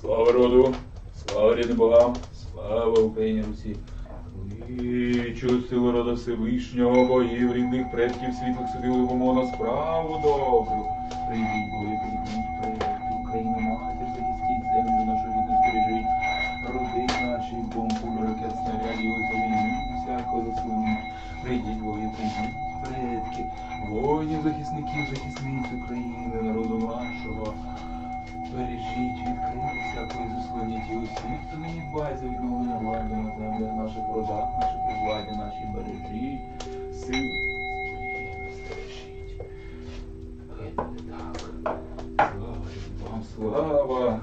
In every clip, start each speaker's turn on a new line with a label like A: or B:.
A: Слава роду, слава рідним богам, слава Україні Русі. Кличу силу рода Всевишнього, богів, рідних предків, світлих собі любимо на справу добру. Прийдіть, бої, прийдіть, предки, Україна, матір, захистіть землю нашу рідну стережіть. Роди наші, бомбу, ракет, снарядів, і війни, всякого заслоніть. Прийдіть, бої, прийдіть, предки, воїнів, захисників, захисниць України, народу нашого. Бережіть, відкрити всякої заслоніть і усіх, хто нині дбає за відновлення влади на землях наших родах, наших владі, наші бережіть, сил стережіть. Хай буде. Слава вам, слава!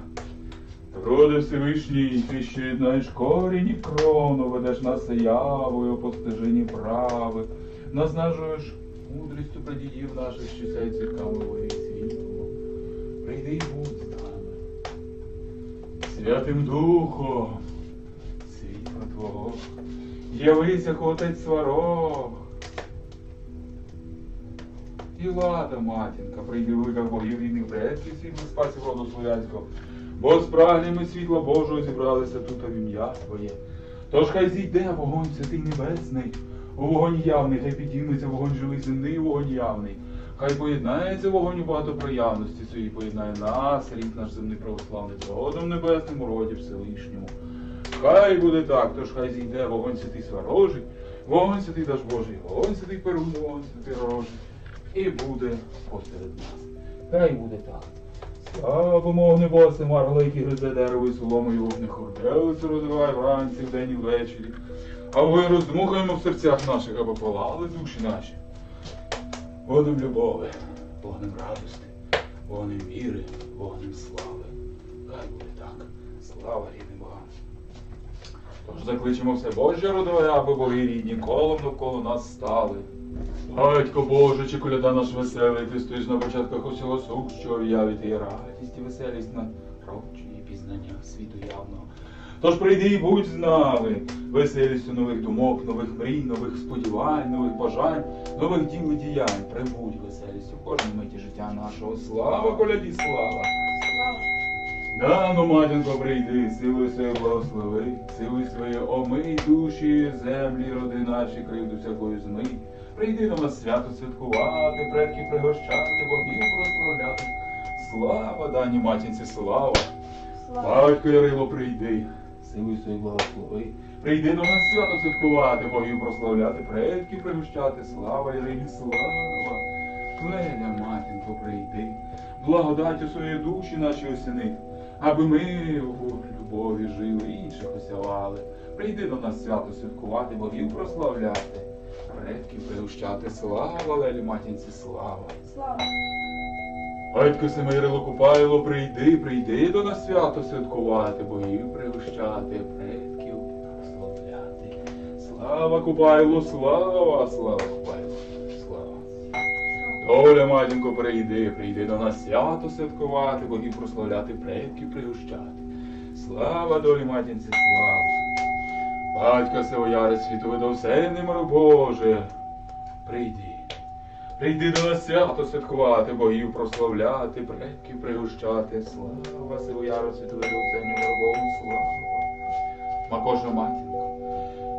A: Роди Всевишній, ти що єднаєш корінь і крону, ведеш нас явою по стежині прави, назнажуєш мудрістю прадідів наших, що сяють зірками воєї світло. Прийди і будь. Святим Духом, світла Твого, явися хотець сварог. І лада, матінка, прийди велика богів рідних предків, світло спасів роду слов'янського. Бо спраглі ми світла Божого зібралися тут в ім'я Твоє. Тож хай зійде вогонь святий небесний, у вогонь явний, хай підійметься вогонь живий земний, вогонь явний. Хай поєднається вогонь у багатопроявності своїй, поєднає нас, рід наш земний православний, з родом небесним у роді Всевишньому. Хай буде так, тож хай зійде вогонь святий сварожий, вогонь святий даж Божий, вогонь святий перун, вогонь святий рожий. І буде посеред нас. Хай буде так. Слава помогни боси, маргла, які гризе дерево і соломою вогних орделицю розвивай вранці, вдень і ввечері. А ви роздмухаємо в серцях наших, аби палали душі наші. Вогнем любови, вогнем радости, вогнем віри, вогнем слави. Хай буде так. Слава рідним богам. Тож закличемо все Божє родове, аби боги рідні колом навколо нас стали. Батько Боже, чи коляда наш веселий, ти стоїш на початках усього сущого, явити і радість і веселість на і пізнання світу явного. Тож прийди і будь з нами, веселістю нових думок, нових мрій, нових сподівань, нових бажань, нових діл і діянь. Прибудь веселістю в кожній миті життя нашого. Слава коляді, слава! Да, ну, матінко, прийди, силою своєю благослови, силою своєю омий душі, землі, роди наші, кривду всякою змий. Прийди до нас свято святкувати, предків пригощати, богів прославляти. Слава дані матінці, слава! Батько Ярило, прийди, силою своєю благослови. Прийди до нас свято святкувати, богів прославляти, предків пригощати. Слава Ярилі, слава! Леля, матінко, прийди, благодаттю своєї душі наші осіни, аби ми у любові жили, інших осявали. Прийди до нас свято святкувати, богів прославляти, предків пригощати. Слава, Лелі, матінці, слава!
B: Слава!
A: Батько Семирило Купайло, прийди, прийди до нас свято святкувати, богів пригощати, предків прославляти. Слава Купайло, слава, слава Купайло, слава. Доля, матінко, прийди, прийди до нас свято святкувати, богів прославляти, предків пригощати. Слава долі матінці, слава. Батька Севояри світу видовсенний мир Боже, прийди. Прийди до нас свято святкувати, богів прославляти, предків пригощати. Слава Сивояру світове оценю Богу, слава. Макожа матінко.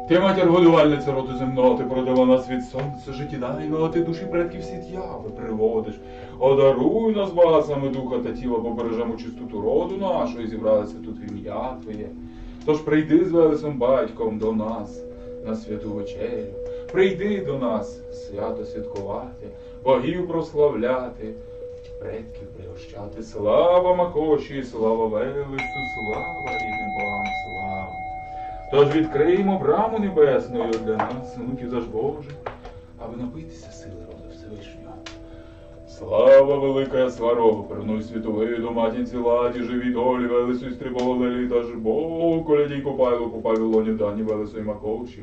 A: Ти матір годувальниця роду земного, ти породила нас від сонця життєдайного, ти душі предків світ яви приводиш. Одаруй нас багатствами духа та тіла, бо бережемо чистоту роду нашого і зібралися тут в ім'я Твоє. Тож прийди з велесом батьком до нас на святу вечерю. Прийди до нас свято святкувати, богів прославляти, предків пригощати. Слава Макоші, слава Велесу, слава рідним богам, слава. Тож відкриємо браму небесною для нас, внуків заж Божих, аби напитися сили роду Всевишнього. Слава велика сварого, пернуй світовий до матінці ладі, живі долі, велесу й стриболелі, та ж Богу, колядій купайло, купай лоні дані, велесу й маковші.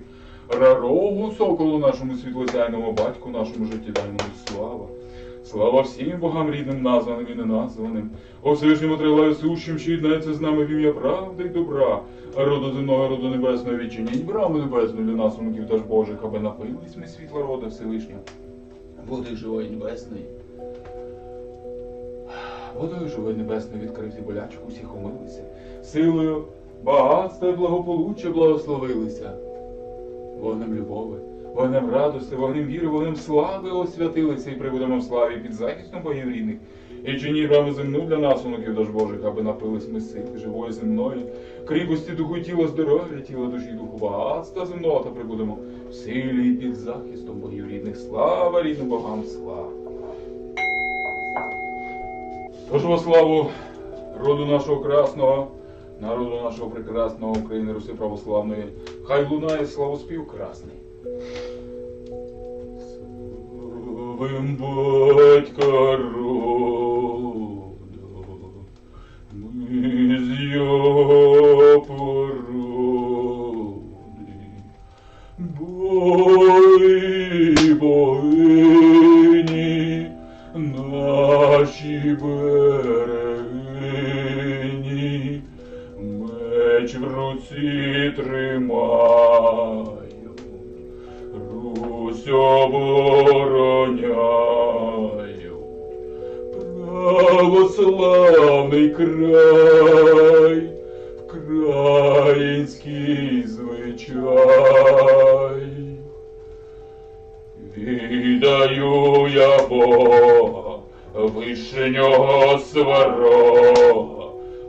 A: Рарогу соколу нашому світлосяйному батьку, нашому життєдайному слава. Слава всім богам рідним, названим і неназваним, о Всевишньому триває сущим, що єднається з нами в ім'я правди й добра, роду земного, роду небесного відчиніть браму небесну для нас, внуків та ж Божих, аби напились ми світла рода Всевишнього, води живої небесної. Водою живої небесною відкрити болячку, усіх умилися, силою багатства і благополуччя благословилися. Вогнем любови, вогнем радости, вогнем віри, вогнем слави освятилися і прибудемо в славі під захистом богів рідних. І чині рами земну для нас, онуків дож Божих, аби напились ми сили живої земної, кріпості духу тіла здоров'я, тіла душі духу багатства земного, та прибудемо в силі і під захистом богів рідних. Слава рідним богам, слава! Тож во славу роду нашого красного, народу нашого прекрасного України Руси православної, хай лунає славоспів красний. Славим батька роду, ми з його породи, бої богині, наші берегині, меч в руці тримаю, Русь обороняю, православний край, український звичай. Віддаю я Бога, вишнього сварога,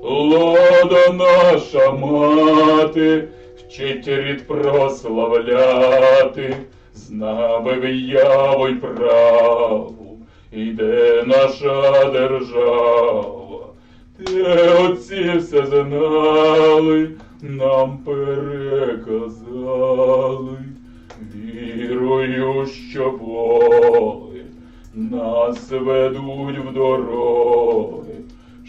A: Лода наша мати, вчить рід прославляти, з нами в'яву й праву, іде наша держава. Те отці все знали, нам переказали, вірую, що боги нас ведуть в дороги,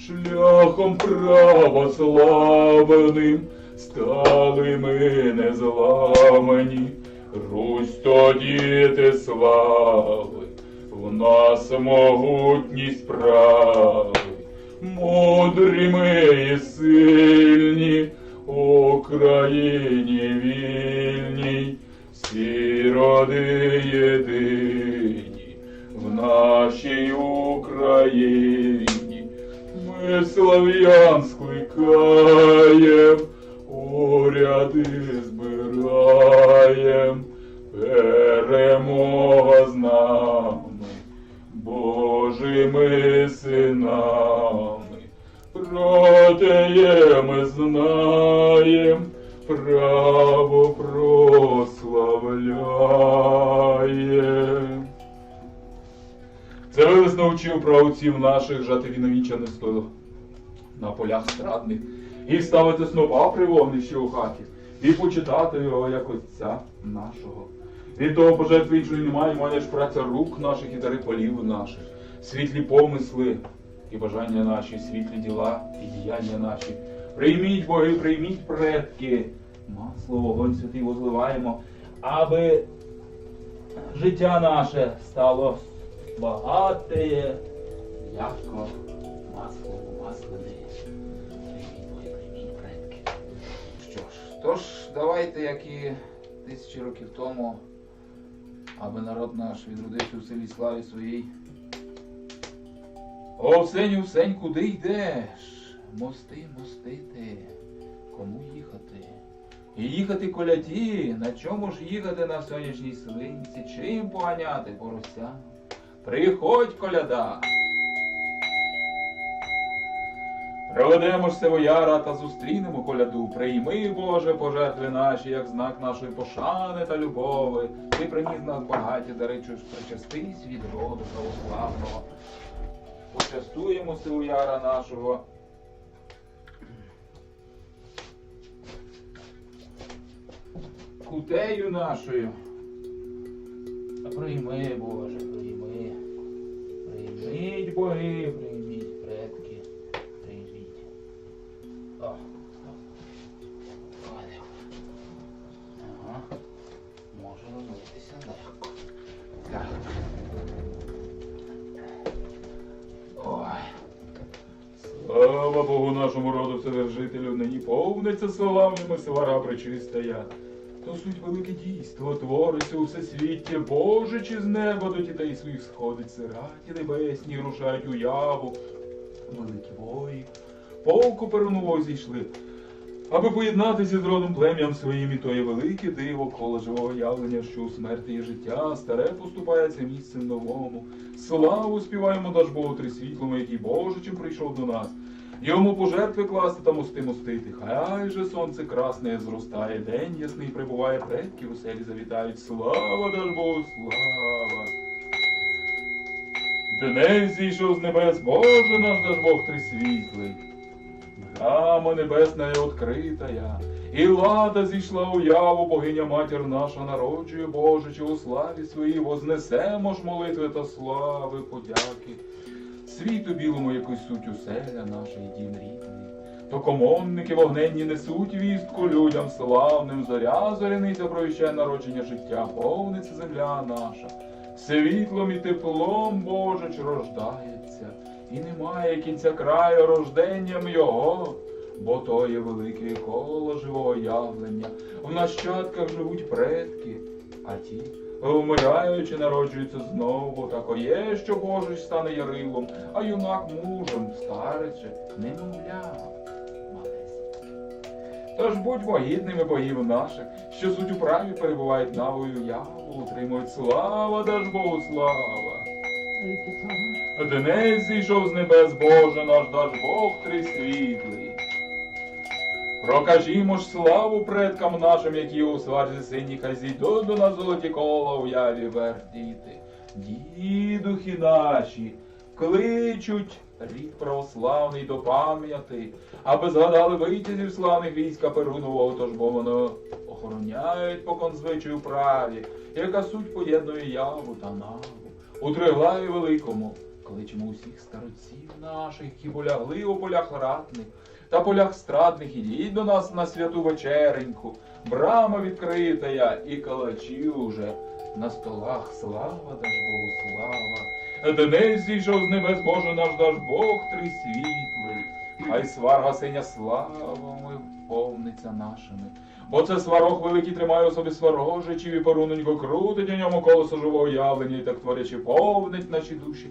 A: шляхом православним стали ми незламані, Русь то діти слави, в нас могутність прави, мудрі ми і сильні, Україні вільній, всі роди єдині, в нашій Україні. Ми слав'ян скликаєм, уряди збираєм, перемога з нами, Божими синами. Протеє ми знаєм, право прославляєм. Це Велес навчив праотців наших жати віновіча не стоїло на полях страдних, і ставити снопа при вогнищі у хаті, і почитати його як отця нашого. Від того пожертви іншої немає, маєш праця рук наших і дари полів наших, світлі помисли і бажання наші, світлі діла і діяння наші. Прийміть, боги, прийміть предки, масло, вогонь святий возливаємо, аби життя наше стало багате, яко масло маслене. Боги, предки. Що ж, тож давайте, як і тисячі років тому, аби народ наш відродився у силі славі своїй. О, Всеню, Всень, куди йдеш? Мости мостити. Кому їхати? І їхати коляді, на чому ж їхати на сонячній свинці, чим поганяти порося? Приходь, коляда! Проведемо ж сивояра та зустрінемо коляду. Прийми, Боже, пожертви наші, як знак нашої пошани та любови. Ти приніс нас багаті дари, чуж причастись від роду православного. Почастуємо сивояра нашого. Кутею нашою. Прийми, Боже. Прийміть боги, прийміть предки. Прийміть. О. Ага. Може робитися легко. Так. Ой. Слава Богу нашому роду вседержителю, нині повниться славними свара причистая. То суть велике дійство, твориться у всесвіття, Боже, чи з неба до дітей своїх сходить сираті небесні, рушають уяву. великі вої, полку перунового зійшли, аби поєднатися з родом плем'ям своїм, і то є велике диво коло живого явлення, що у смерті є життя, старе поступається місцем новому. Славу співаємо даж Богу трисвітлому, який Божичем прийшов до нас. Йому пожертви класти та мости мостити. Хай же сонце красне зростає, день ясний прибуває, предки у селі завітають. Слава Богу, слава! Денець зійшов з небес, Боже наш даж Бог трисвітлий. Брама небесна є открита і лада зійшла у яву, богиня матір наша народжує, Боже, чи у славі своїй вознесемо ж молитви та слави, подяки. Світу білому якусь суть уселя наша і дім рідний. То комонники вогненні несуть вістку людям славним, зоря зоряниця провіщає народження життя, повниться земля наша. Світлом і теплом Божич рождається, і немає кінця краю рожденням його, бо то є велике коло живого явлення. В нащадках живуть предки, а ті, вмираючи, народжуються знову. Тако є, що Божич стане ярилом, а юнак мужем, старець же, немовля. Тож будьмо гідними богів наших, що суть у праві перебувають навою яву, утримують слава, даж Богу слава. Денець зійшов з небес Боже наш даж Бог трисвітлий. Прокажімо ж славу предкам нашим, які у сварзі сині, зійдуть до нас золоті кола у яві вердіти. Дідухи наші кличуть рід православний до пам'яти, аби згадали витязів славних війська Перунового, тож бо воно охороняють по конзвичаю праві, яка суть поєднує яву та наву. У Триглаві великому кличемо усіх старців наших, які полягли у полях ратних та полях страдних, ідіть до нас на святу вечереньку. Брама відкрита і калачі уже на столах. Слава даж Богу, слава. Денець зійшов з небес, Боже наш даж Бог трисвітлий. Хай сварга синя славами повниться нашими. Бо це сварог великий тримає у собі сварожичів і поруненько крутить у ньому колесо живого явлення, і так творячи повнить наші душі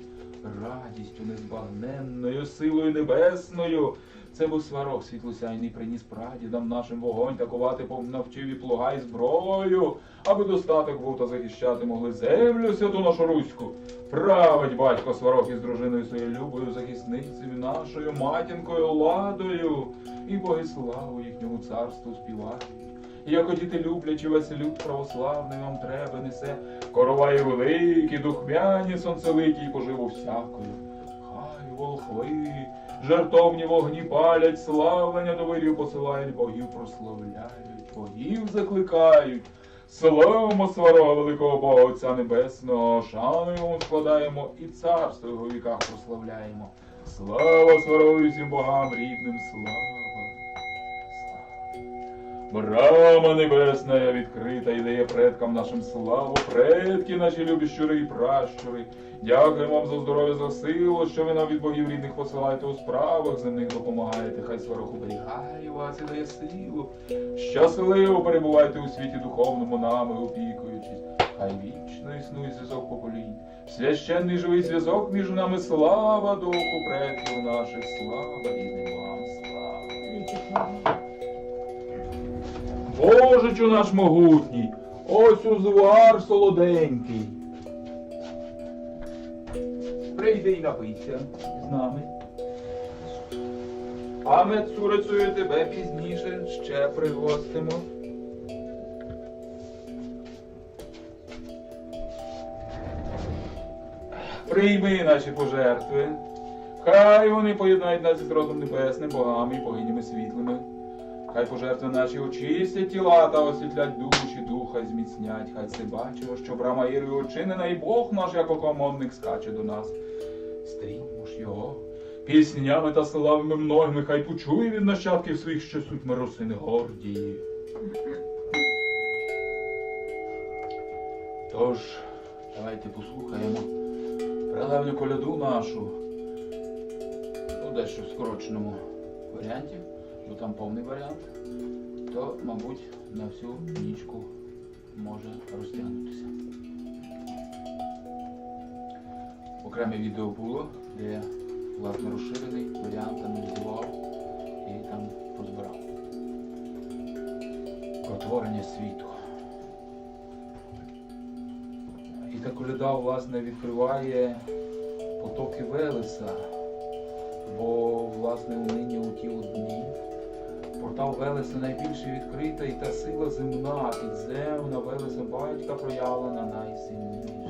A: радістю незбагненною, силою небесною. Це був сварог світлосяйний приніс прадідам нашим вогонь такувати навчив і плуга і зброю, аби достаток був та захищати могли землю святу нашу руську. Править батько сварог із дружиною своєю любою, захисницею нашою, матінкою ладою, і боги славу їхньому царству співають. І Як діти люблячи весь люд православний вам треба несе, короваї великі, духмяні, сонцеликі, і поживу всякою. Хай волхви, жертовні вогні палять, славлення до вирів посилають, богів прославляють, богів закликають. Славимо сварога великого Бога Отця Небесного, шану йому складаємо і царство його віках прославляємо. Слава сварові всім богам рідним, слава! Брама небесна відкрита і дає предкам нашим славу, предки наші любі щури і пращури. Дякуємо вам за здоров'я, за силу, що ви нам від богів рідних посилаєте у справах земних допомагаєте. Хай сварог оберігає вас і дає силу. Щасливо перебувайте у світі духовному нами, опікуючись. Хай вічно існує зв'язок поколінь. Священний живий зв'язок між нами слава духу предків наших, слава рідним вам, слава. Божичу наш могутній, ось узвар солоденький. Прийди й напийся з нами. А ми цурицею тебе пізніше ще пригостимо. Прийми наші пожертви. Хай вони поєднають нас із родом небесним, богами і богинями світлими. Хай пожертви наші очистять тіла та освітлять душі, духа й зміцнять. Хай це бачимо, що брама Ірою очинена, і Бог наш, як окомонник, скаче до нас. Стріймо ж його, піснями та славами многими, хай почує від нащадків своїх, що суть миросини гордії. Тож, давайте послухаємо прилевню коляду нашу. Ну, дещо в скороченому варіанті бо там повний варіант, то, мабуть, на всю нічку може розтягнутися. Окреме відео було, де я
B: власне розширений варіант аналізував і там розбирав. Про творення світу. І та коляда, власне, відкриває потоки Велеса, бо, власне, нині у ті дні портал Велеса найбільше відкрита, і та сила земна, підземна Велеса батька проявлена найсильніше.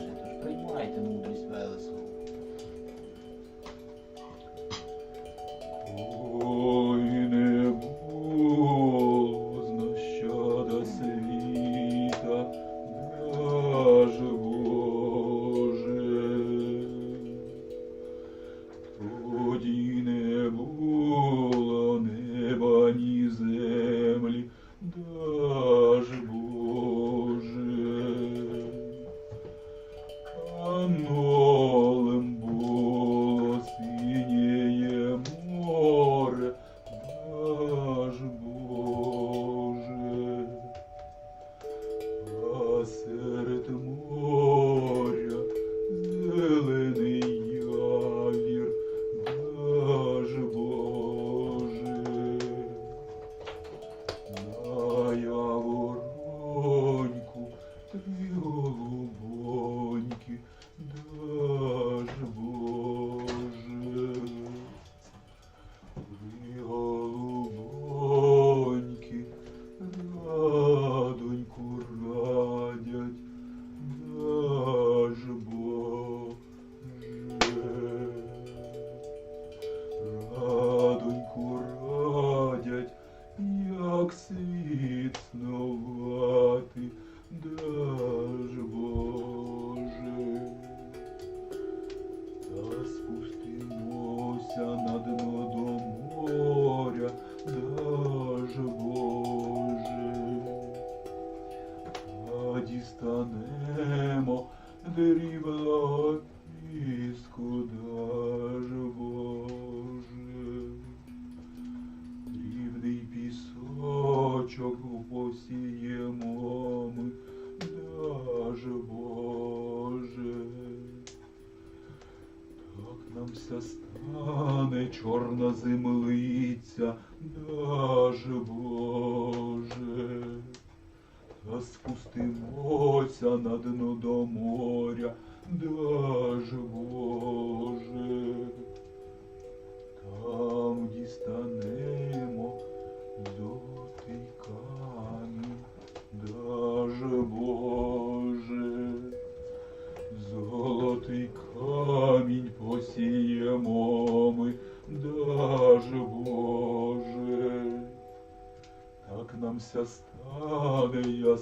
A: Дістанемо дрібного піску, даж Боже. Дрібний пісочок посіємо ми, даж Боже. Так нам ся стане чорна землиця,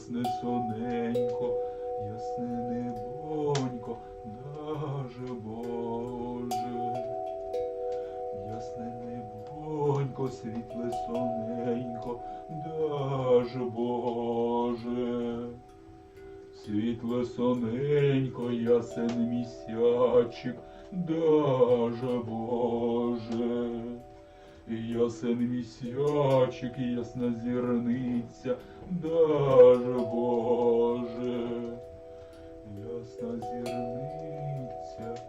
A: ясне соненько, ясне небонько, даж Боже. Ясне небонько, світле соненько, даж Боже. Світле соненько, ясен місячик, даж Боже. Ясен місячик, ясна зірниця, даж Боже. Ясна зірниця,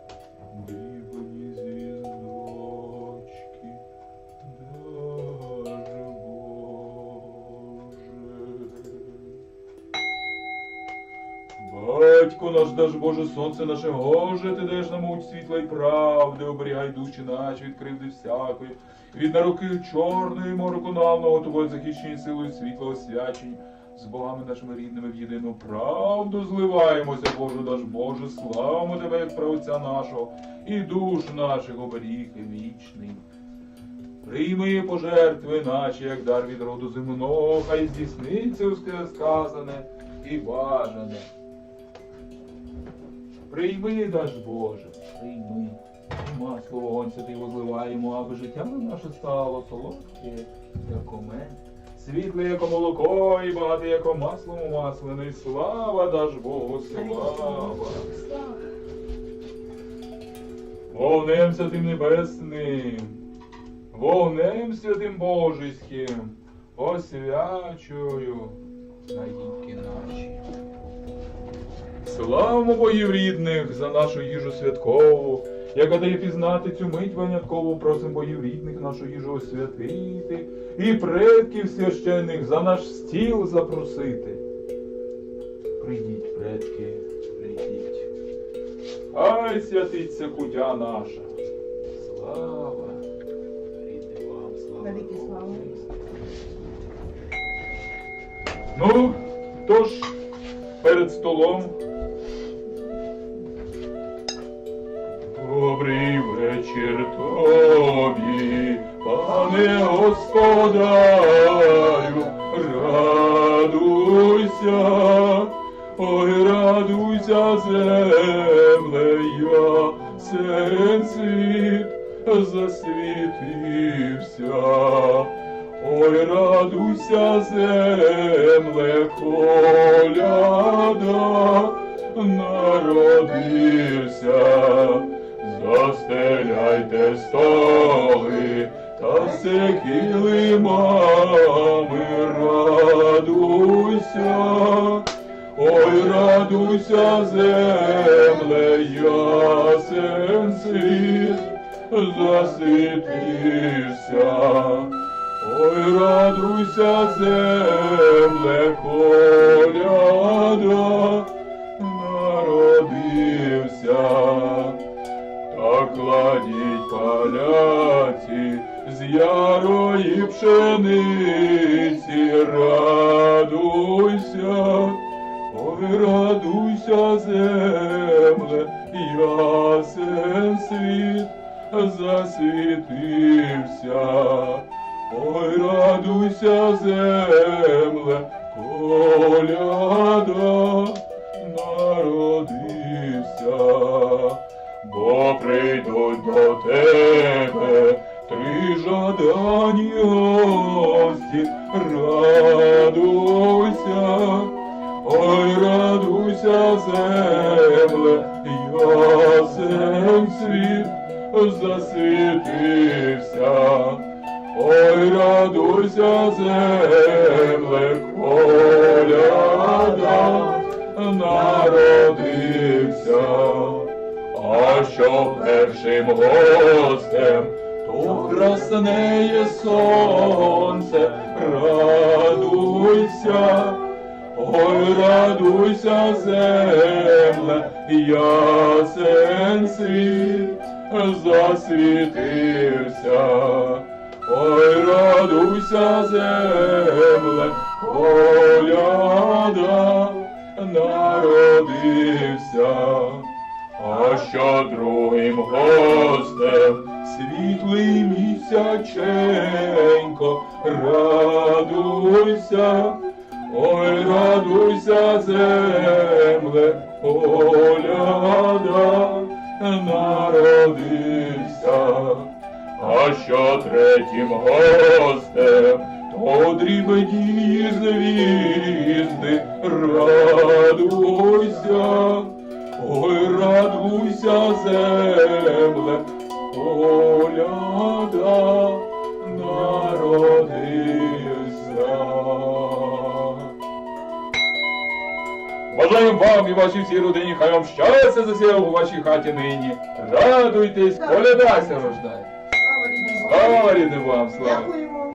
A: Батько наш даж Боже, сонце наше Боже, ти даєш нам муть світла й правди, оберігай душі наші від кривди всякої, від наруки чорної мороку навного тобою захищені силою світла освячень, з богами нашими рідними в єдину правду зливаємося, Боже, даж Боже, славимо тебе, як правця нашого, і душ наших оберіг і вічний. Прийми пожертви наші, як дар від роду земного, хай здійсниться усе сказане і бажане. Прийми, даж Боже, прийми. Масло вогонь святий возливаємо, аби життя наше стало солодке, як мед, світле, як молоко, і багате, як маслом маслене. Слава даж Богу, слава. Вогнем святим небесним, вогнем святим Божиським, освячую наїдки наші. Славимо богів рідних за нашу їжу святкову яка дає пізнати цю мить винятково, просим богів рідних нашу їжу освятити і предків священних за наш стіл запросити. Прийдіть, предки, прийдіть. Хай святиться кутя наша. Слава, рідний вам, слава.
C: Навіки слава.
A: Ну, тож, перед столом. Добрий вечір тобі, пане господарю, радуйся, ой, радуйся, землея, сен засвітився. Ой, радуйся, земле, коляда народився, застеляйте столи та все килимами, радуйся, ой, радуйся, земле, ясен світ засвітився. Ой, радуйся, земле, коляда народився, кладіть паляці з ярої пшениці, земле, народився, а що першим гостем, то сонце, радуйся, ой, радуйся, земле, ясен світ засвітився. Ой, радуйся, земле, коляда народився, а що другим гостем світлий місяченько, радуйся, ой, радуйся, земле, коляда народився. А що третім гостем, то дрібні звізди, радуйся, ой, радуйся, земле, коляда народився. Бажаємо вам і вашій всій родині, хай вам щастя засіяв у вашій хаті нині. Радуйтесь, колядася рождає.
C: Слава рідним вам.
A: Слава